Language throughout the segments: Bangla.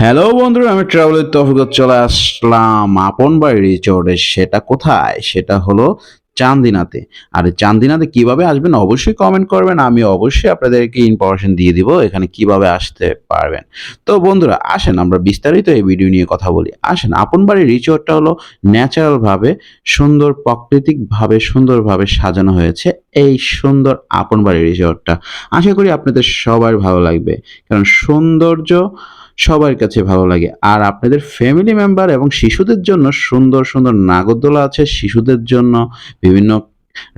হ্যালো বন্ধুরা, আমি ট্রাভেলের তফিকত চলে আসলাম। আপন বাড়ি রিচোর্টে সেটা কোথায়? সেটা হলো চান্দিনাতে। আর চান্দিনাতে কীভাবে আসবেন অবশ্যই কমেন্ট করবেন, আমি অবশ্যই আপনাদেরকে ইনফরমেশন দিয়ে দিব এখানে কীভাবে আসতে পারবেন। তো বন্ধুরা, আসেন, আমরা বিস্তারিত এই ভিডিও নিয়ে কথা বলি। আসেন, আপন বাড়ির রিচোর্টটা হলো ন্যাচারালভাবে সুন্দর, প্রাকৃতিকভাবে, সুন্দরভাবে সাজানো হয়েছে এই সুন্দর আপন বাড়ির রিসোর্টটা। আশা করি আপনাদের সবার ভালো লাগবে। কারণ সৌন্দর্য সবার কাছে ভালো লাগে। আর আপনাদের ফ্যামিলি মেম্বার এবং শিশুদের জন্য সুন্দর সুন্দর নাগরদোলা আছে। শিশুদের জন্য বিভিন্ন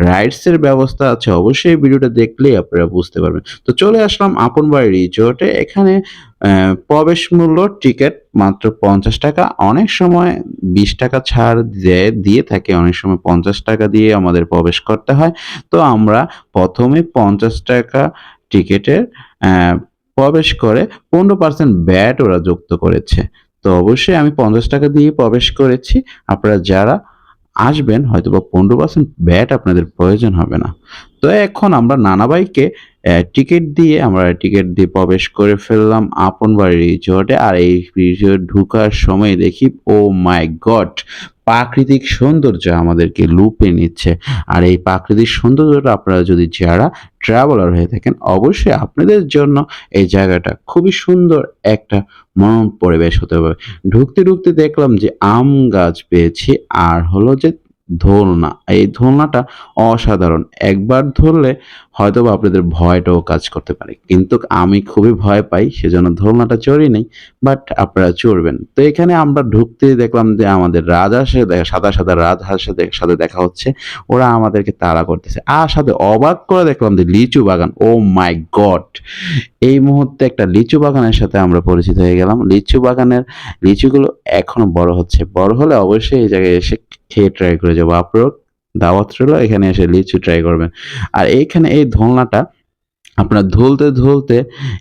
রাইডসের ব্যবস্থা আছে। অবশ্যই ভিডিওটা দেখলেই আপনারা বুঝতে পারবেন। তো চলে আসলাম আপন বাড়ি রিজোর্টে এখানে প্রবেশ মূল্য টিকিট মাত্র পঞ্চাশ টাকা। অনেক সময় বিশ টাকা ছাড় দেয়, দিয়ে থাকে। অনেক সময় পঞ্চাশ টাকা দিয়ে আমাদের প্রবেশ করতে হয়। তো আমরা প্রথমে পঞ্চাশ টাকা টিকিটের প্রবেশ করে পনেরো পার্সেন্ট ব্যাট ওরা যুক্ত করেছে। তো অবশ্যই আমি পঞ্চাশ টাকা দিয়ে প্রবেশ করেছি। আপনারা যারা আসবেন হয়তো বা পনেরো পার্সেন্ট ব্যাট আপনাদের প্রয়োজন হবে না। তো এখন আমরা নানাবাইকে টিকিট দিয়ে, আমরা টিকিট দিয়ে প্রবেশ করে ফেললাম আপন বাড়ির রিসোর্টে। আর এই রিসোর্ট ঢুকার সময় দেখি, ও মাই গড প্রাকৃতিক সৌন্দর্য আমাদেরকে লুপে নিচ্ছে। আর এই প্রাকৃতিক সৌন্দর্যটা আপনারা যদি যারা ট্রাভেলার হয়ে থাকেন, অবশ্যই আপনাদের জন্য এই জায়গাটা খুবই সুন্দর একটা মনোরম পরিবেশ হতে হবে। ঢুকতে ঢুকতে দেখলাম যে আম গাছ পেয়েছি, আর হলো যে দোলনা এই দোলনাটা অসাধারণ। একবার ধরলে হয়তো বা আপনাদের ভয়টাও কাজ করতে পারে। কিন্তু আমি খুবই ভয় পাই, সেজন্য দোলনাটা চড়ি নেই, বাট আপনারা চড়বেন। তো এখানে আমরা ঢুকতে দেখলাম যে আমাদের রাজহাঁসের দেখা- সাদা সাদা রাজহাঁসের দে- সাথে দেখা হচ্ছে। ওরা আমাদেরকে তাড়া করতেছে। আর সাথে অবাক করে দেখলাম যে লিচু বাগান। Oh my God! এই মুহূর্তে একটা লিচু বাগানের সাথে আমরা পরিচিত হয়ে গেলাম। লিচু বাগানের লিচুগুলো এখনও বড় হচ্ছে। বড় হলে অবশ্যই এই জায়গায় এসে খেয়ে ট্রাই করে যাব আপনার দাওয়াত রইল এখানে এসে লিচু ট্রাই করবেন। আর এইখানে এই দোলনাটা আপনার ধুলতে ধুলতে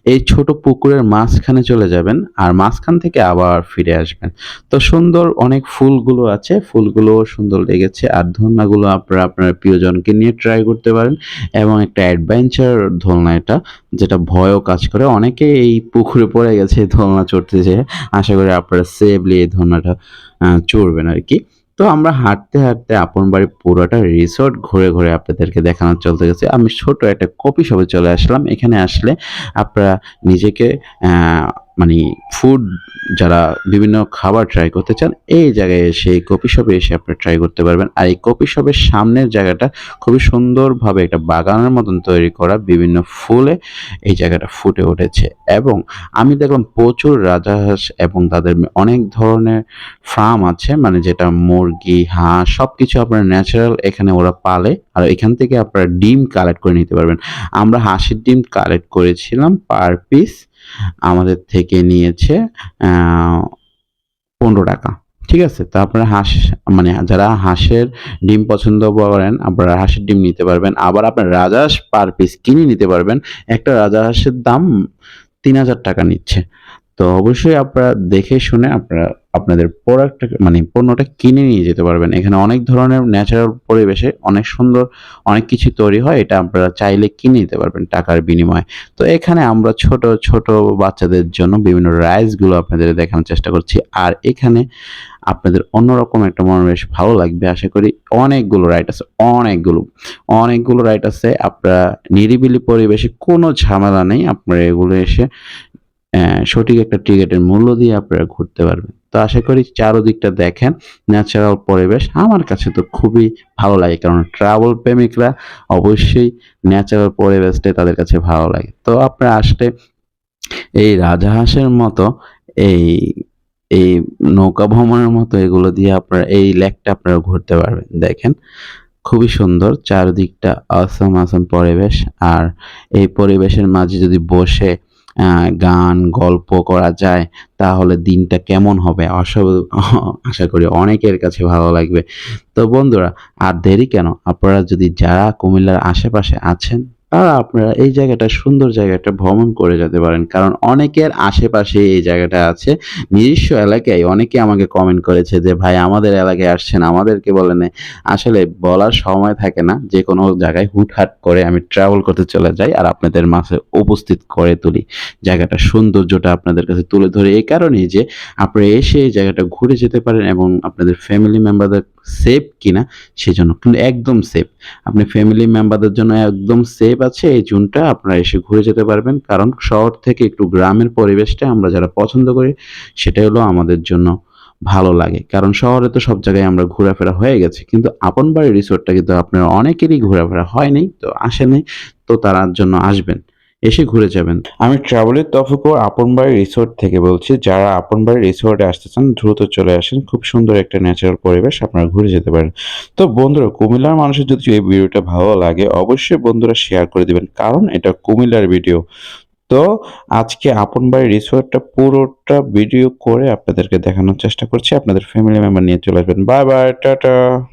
এই ছোট পুকুরের মাঝখানে চলে যাবেন আর মাঝখান থেকে আবার ফিরে আসবেন। তো সুন্দর অনেক ফুলগুলো আছে ফুলগুলো সুন্দর লেগেছে আর ধন্যাগুলো আপনারা আপনার প্রিয়জনকে নিয়ে ট্রাই করতে পারেন এবং একটা অ্যাডভেঞ্চার দোলনা এটা যেটা ভয়ও কাজ করে। অনেকে এই পুকুরে পড়ে গেছে দোলনা চড়তে যেয়ে। আশা করি আপনারা সেফলি এই দোলনাটা আহ, চড়বেন আর কি। তো আমরা হাঁটতে হাঁটতে আপন বাড়ির পুরোটা রিসোর্ট ঘুরে ঘুরে আপনাদেরকে দেখানো চলতে গেছে। আমি ছোট একটা কপি শপে চলে আসলাম। এখানে আসলে আপনারা নিজেকে মানে ফুড যারা বিভিন্ন খাবার ট্রাই করতে চান, এই জায়গায় এসে এই কপি শপে এসে আপনারা ট্রাই করতে পারবেন। আর এই কপি শপের সামনের জায়গাটা খুবই সুন্দরভাবে একটা বাগানের মতন তৈরি করা বিভিন্ন ফুলে এই জায়গাটা ফুটে উঠেছে। এবং আমি দেখলাম প্রচুর রাজহাঁস এবং তাদের অনেক ধরনের ফার্ম আছে মানে যেটা মুরগি, হাঁস সব কিছু আপনার ন্যাচারাল এখানে ওরা পালে আর এখান থেকে আপনারা ডিম কালেক্ট করে নিতে পারবেন। আমরা হাঁসের ডিম কালেক্ট করেছিলাম পার পিস আমাদের থেকে নিয়েছে পনেরো টাকা। ঠিক আছে? তো আপনারা হাঁস মানে যারা হাঁসের ডিম পছন্দ করেন, আপনারা হাঁসের ডিম নিতে পারবেন। আবার আপনার রাজহাঁস পার পিস কিনে নিতে পারবেন। একটা রাজহাঁসের দাম তিন হাজার টাকা নিচ্ছে। তো অবশ্যই আপনারা দেখে শুনে আপনারা আপনাদের প্রোডাক্ট মানে পণ্যটা কিনে নিয়ে যেতে পারবেন। এখানে অনেক ধরনের ন্যাচারাল পরিবেশে অনেক সুন্দর অনেক কিছু তৈরি হয়, এটা আপনারা চাইলে কিনে নিতে পারবেন টাকার বিনিময়ে। তো এখানে আমরা ছোট ছোট বাচ্চাদের জন্য বিভিন্ন রাইসগুলো আপনাদের দেখানোর চেষ্টা করছি। আর এখানে আপনাদের অন্যরকম একটা মনোবেশ ভালো লাগবে, আশা করি অনেকগুলো রাইট আছে, অনেকগুলো অনেকগুলো রাইট আছে। আপনারা নিরিবিলি পরিবেশে কোনো ঝামেলা নেই, আপনারা এগুলো এসে সঠিক একটা টিকিটের মূল্য দিয়ে আপনারা ঘুরতে পারবেন। তো আশা করি চারোদিকটা দেখেন ন্যাচারাল পরিবেশ। আমার কাছে তো খুবই ভালো লাগে, কারণ ট্রাভেল প্রেমিকরা অবশ্যই ন্যাচারাল পরিবেশটাই তাদের কাছে ভালো লাগে। তো আপনারা আসলে এই রাজহাঁসের মতো, এই এই নৌকা ভ্রমণের মতো এগুলো দিয়ে আপনারা, এই লেকটা আপনারা ঘুরতে পারবেন। দেখেন, খুবই সুন্দর, চারদিকটা আসাম আসাম পরিবেশ। আর এই পরিবেশের মাঝে যদি বসে গান, গল্প করা যায়, তাহলে দিনটা কেমন হবে? অসব- আশা করি অনেকের কাছে ভালো লাগবে। তো বন্ধুরা, আর দেরি কেন? আপনারা যদি যারা কুমিল্লার আশেপাশে আছেন আর আপনারা এই জায়গাটা সুন্দর জায়গাটা ভ্রমণ করে যেতে পারেন। কারণ অনেকের আশেপাশে এই জায়গাটা আছে। নিজস্ব এলাকায় অনেকে আমাকে কমেন্ট করেছে যে, ভাই, আমাদের এলাকায় আসছেন, আমাদেরকে বলেন আসলে বলার সময় থাকে না। যে কোনো জায়গায় হুটহাট করে আমি ট্রাভেল করতে চলে যাই আর আপনাদের মাঝে উপস্থিত করে তুলি। জায়গাটা সৌন্দর্যটা আপনাদের কাছে তুলে ধরে। এই কারণেই যে, আপনারা এসে এই জায়গাটা ঘুরে যেতে পারেন এবং আপনাদের ফ্যামিলি মেম্বারদের সেফ কিনা সেজন্য কিন্তু একদম সেফ আপনি ফ্যামিলি মেম্বারদের জন্য একদম সেফ আছে, এই জুনটা আপনারা এসে ঘুরে যেতে পারবেন। কারণ শহর থেকে একটু গ্রামের পরিবেশটা আমরা যারা পছন্দ করি সেটা হলো আমাদের জন্য ভালো লাগে। কারণ শহরে তো সব জায়গায় আমরা ঘোরাফেরা হয়ে গেছে। কিন্তু আপন বাড়ির রিসোর্টটা কিন্তু আপনার অনেকেরই ঘোরাফেরা হয়নি, তো আসেনি, তো তার জন্য আসবেন। এসে ঘুরে যাবেন। আমি ট্রাভেলের তফুকো আপনবাড়ি রিসোর্ট থেকে বলছি। যারা আপন আপনবাড়ি রিসোর্টে আসতে চান, দ্রুত চলে আসেন। খুব সুন্দর একটা ন্যাচারাল পরিবেশ, আপনারা ঘুরে যেতে পারেন। তো বন্ধুরা, কুমিল্লার মানুষের যদি এই ভিডিওটা ভালো লাগে, অবশ্যই বন্ধুরা শেয়ার করে দিবেন। কারণ এটা কুমিল্লার ভিডিও তো আজকে আপনবাড়ি রিসোর্টটা পুরোটা ভিডিও করে আপনাদেরকে দেখানোর চেষ্টা করছি। আপনাদের ফ্যামিলি মেম্বার নিয়ে চলে আসবেন। Bye bye tata!